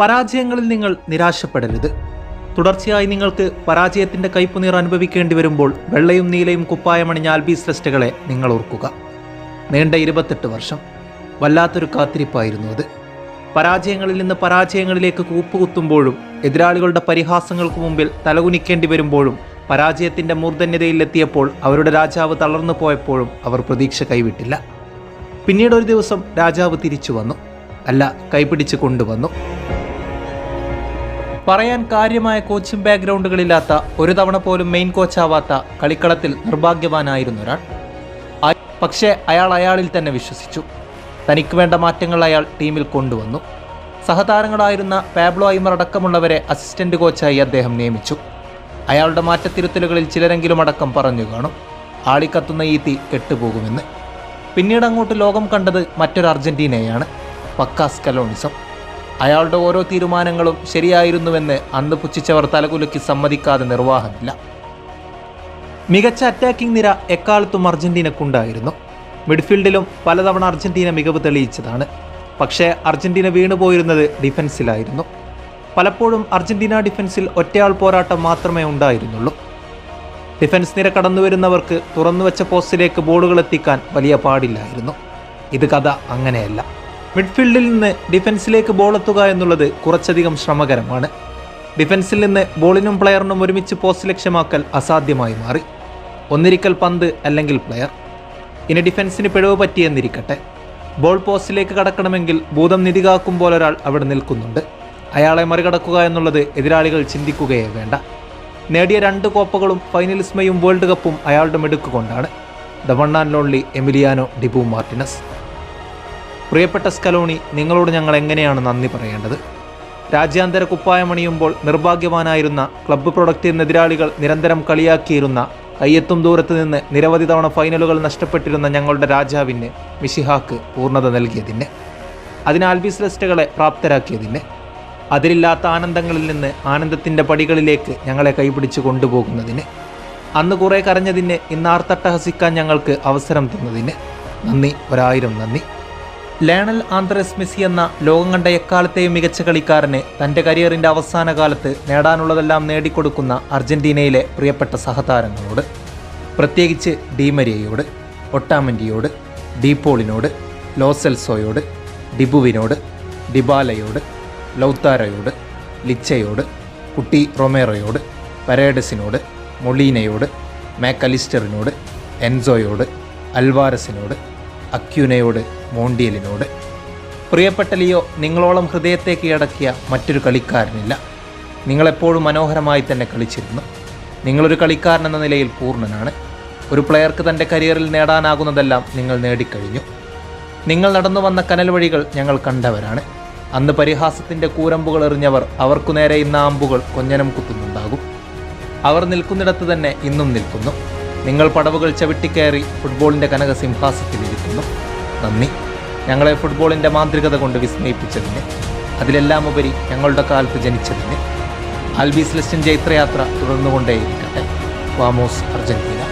പരാജയങ്ങളിൽ നിങ്ങൾ നിരാശപ്പെടരുത്. തുടർച്ചയായി നിങ്ങൾക്ക് പരാജയത്തിന്റെ കയ്പുനീർ അനുഭവിക്കേണ്ടി വരുമ്പോൾ വെള്ളയും നീലയും കുപ്പായമണിഞ്ഞ ആൽബീസ് ശ്രേഷ്ഠകളെ നിങ്ങൾ ഓർക്കുക. നീണ്ട ഇരുപത്തെട്ട് വർഷം. വല്ലാത്തൊരു കാത്തിരിപ്പായിരുന്നു അത്. പരാജയങ്ങളിൽ നിന്ന് പരാജയങ്ങളിലേക്ക് കൂപ്പുകുത്തുമ്പോഴും എതിരാളികളുടെ പരിഹാസങ്ങൾക്ക് മുമ്പിൽ തലകുനിക്കേണ്ടി വരുമ്പോഴും പരാജയത്തിന്റെ മൂർധന്യതയിലെത്തിയപ്പോൾ അവരുടെ രാജാവ് തളർന്നു പോയപ്പോഴും അവർ പ്രതീക്ഷ കൈവിട്ടില്ല. പിന്നീട് ഒരു ദിവസം രാജാവ് തിരിച്ചു വന്നു. അല്ല കൈപിടിച്ച് കൊണ്ടുവന്നു. പറയാൻ കാര്യമായ കോച്ചിങ് ബാക്ക്ഗ്രൗണ്ടുകളില്ലാത്ത ഒരു തവണ പോലും മെയിൻ കോച്ചാവാത്ത കളിക്കളത്തിൽ നിർഭാഗ്യവാനായിരുന്നു ഒരാൾ. പക്ഷേ അയാൾ അയാളിൽ തന്നെ വിശ്വസിച്ചു. തനിക്ക് വേണ്ട മാറ്റങ്ങൾ അയാൾ ടീമിൽ കൊണ്ടുവന്നു. സഹതാരങ്ങളായിരുന്ന പാബ്ലോ ഐമർ അടക്കമുള്ളവരെ അസിസ്റ്റന്റ് കോച്ചായി അദ്ദേഹം നിയമിച്ചു. അയാളുടെ മാറ്റത്തിരുത്തലുകളിൽ ചിലരെങ്കിലും അടക്കം പറഞ്ഞു കാണും. ആളിക്കത്തുന്ന ഈ തീ കെട്ടുപോകുമെന്ന്. പിന്നീട് അങ്ങോട്ട് ലോകം കണ്ടത് മറ്റൊരു അർജന്റീനയാണ് പക്കാസ് സ്കലോണിസം അയാളുടെ ഓരോ തീരുമാനങ്ങളും ശരിയായിരുന്നുവെന്ന് അന്ന് പുച്ഛിച്ചവർ തലകുലുക്കി സമ്മതിക്കാതെ നിർവാഹമില്ല. മികച്ച അറ്റാക്കിംഗ് നിര എക്കാലത്തും അർജന്റീനക്കുണ്ടായിരുന്നു. മിഡ്ഫീൽഡിലും പലതവണ അർജന്റീന മികവ് തെളിയിച്ചതാണ്. പക്ഷേ അർജന്റീന വീണുപോയിരുന്നത് ഡിഫൻസിലായിരുന്നു പലപ്പോഴും അർജന്റീന ഡിഫൻസിൽ ഒറ്റയാൾ പോരാട്ടം മാത്രമേ ഉണ്ടായിരുന്നുള്ളൂ. ഡിഫൻസ് നിര കടന്നുവരുന്നവർക്ക് തുറന്നുവെച്ച പോസ്റ്റിലേക്ക് ബോളുകൾ എത്തിക്കാൻ വലിയ പാടില്ലായിരുന്നു. ഇത് കഥ അങ്ങനെയല്ല. മിഡ്ഫീൽഡിൽ നിന്ന് ഡിഫൻസിലേക്ക് ബോൾ എത്തുക എന്നുള്ളത് കുറച്ചധികം ശ്രമകരമാണ്. ഡിഫൻസിൽ നിന്ന് ബോളിനും പ്ലെയറിനും ഒരുമിച്ച് പോസ്റ്റ് ലക്ഷ്യമാക്കൽ അസാധ്യമായി മാറി. ഒന്നിരിക്കൽ പന്ത് അല്ലെങ്കിൽ പ്ലെയർ. ഇനി ഡിഫൻസിന് പിഴവ് പറ്റിയെന്നിരിക്കട്ടെ. ബോൾ പോസ്റ്റിലേക്ക് കടക്കണമെങ്കിൽ ഭൂതം നിധി കാക്കും ഒരാൾ അവിടെ നിൽക്കുന്നുണ്ട്. അയാളെ മറികടക്കുക എന്നുള്ളത് എതിരാളികൾ ചിന്തിക്കുകയേ വേണ്ട. നേടിയ രണ്ട് കോപ്പകളും ഫൈനലിസ്മയും വേൾഡ് കപ്പും അയാളുടെ മെടുക്കുകൊണ്ടാണ് the one and lonely Emiliano Dibu Martinez. പ്രിയപ്പെട്ട സ്കലോണി നിങ്ങളോട് ഞങ്ങൾ എങ്ങനെയാണ് നന്ദി പറയേണ്ടത്? രാജ്യാന്തര കുപ്പായമണിയുമ്പോൾ നിർഭാഗ്യവാനായിരുന്ന ക്ലബ്ബ് പ്രൊഡക്റ്റ് എതിരാളികൾ നിരന്തരം കളിയാക്കിയിരുന്ന അയ്യത്തും ദൂരത്ത് നിന്ന് നിരവധി തവണ ഫൈനലുകൾ നഷ്ടപ്പെട്ടിരുന്ന ഞങ്ങളുടെ രാജാവിന് മിഷിഹാക്ക് പൂർണത നൽകിയതിന് അതിന് ആൽബിസ് ലെസ്റ്റകളെ പ്രാപ്തരാക്കിയതിന് അതിലില്ലാത്ത ആനന്ദങ്ങളിൽ നിന്ന് ആനന്ദത്തിന്റെ പടികളിലേക്ക് ഞങ്ങളെ കൈപിടിച്ച് കൊണ്ടുപോകുന്നതിന് അന്ന് കുറേ കരഞ്ഞതിന് ഇന്ന് ആർത്തട്ടഹസിക്കാൻ ഞങ്ങൾക്ക് അവസരം തന്നതിന് നന്ദി ഒരായിരം നന്ദി. ലേണൽ ആന്ത്രസ് മെസ്സി എന്ന ലോകം കണ്ട എക്കാലത്തെയും മികച്ച കളിക്കാരന് തന്റെ കരിയറിന്റെ അവസാന കാലത്ത് നേടാനുള്ളതെല്ലാം നേടിക്കൊടുക്കുന്ന അർജന്റീനയിലെ പ്രിയപ്പെട്ട സഹതാരങ്ങളോട് പ്രത്യേകിച്ച് ഡീമരിയയോട് ഒട്ടാമന്റിയോട് ഡീപോളിനോട് ലോസെൽസോയോട് ഡിബുവിനോട് ഡിബാലയോട് ലൗത്താരയോട് ലിച്ചയോട് കുട്ടി റൊമേറോയോട് പരേഡസിനോട് മൊളീനയോട് മാക്കലിസ്റ്ററിനോട് എൻസോയോട് അൽവാരസിനോട് അക്യൂനയോട് മോണ്ടിയലിനോട്. പ്രിയപ്പെട്ട ലിയോ നിങ്ങളോളം ഹൃദയത്തെ കീഴടക്കിയ മറ്റൊരു കളിക്കാരനില്ല. നിങ്ങളെപ്പോഴും മനോഹരമായി തന്നെ കളിച്ചിരുന്നു. നിങ്ങളൊരു കളിക്കാരൻ എന്ന നിലയിൽ പൂർണനാണ്. ഒരു പ്ലെയർക്ക് തന്റെ കരിയറിൽ നേടാനാകുന്നതെല്ലാം നിങ്ങൾ നേടിക്കഴിഞ്ഞു. നിങ്ങൾ നടന്നു വന്ന കനൽ വഴികൾ ഞങ്ങൾ കണ്ടവരാണ്. അന്ന് പരിഹാസത്തിന്റെ കൂരമ്പുകൾ എറിഞ്ഞവർ അവർക്കു നേരെ ഇന്ന് ആമ്പുകൾ കൊഞ്ഞനം കുത്തുന്നുണ്ടാകും. അവർ നിൽക്കുന്നിടത്ത് തന്നെ ഇന്നും നിൽക്കുന്നു. നിങ്ങൾ പടവുകൾ ചവിട്ടിക്കയറി ഫുട്ബോളിന്റെ കനക സിംഹാസത്തിലിരിക്കുന്നു നന്ദി. ഞങ്ങളെ ഫുട്ബോളിന്റെ മാന്ത്രികത കൊണ്ട് വിസ്മയിപ്പിച്ചതിന് അതിലെല്ലാം ഉപരി ഞങ്ങളുടെ കാലത്ത് ജനിച്ചതിന് ആൽബീസ് ലെസ്റ്റിൻ ജൈത്രയാത്ര തുടർന്നുകൊണ്ടേയിരിക്കട്ടെ. വാമോസ് അർജന്റീന.